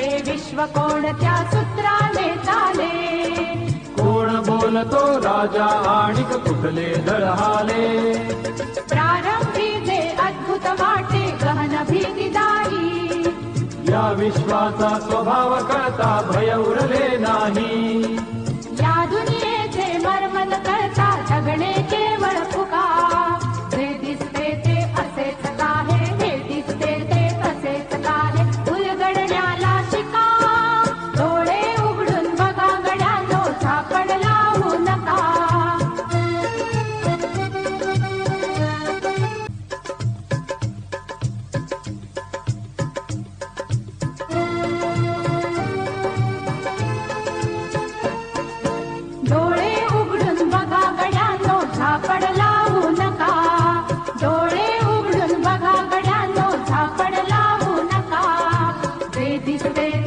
विश्व कोणत्या सूत्राने चाले? कोण बोलतो राजा आणिक कुठले दळहाले? प्रारंभी जे अद्भुत वाटे गहन भीतीदायी। या विश्वाचा स्वभाव कळता today.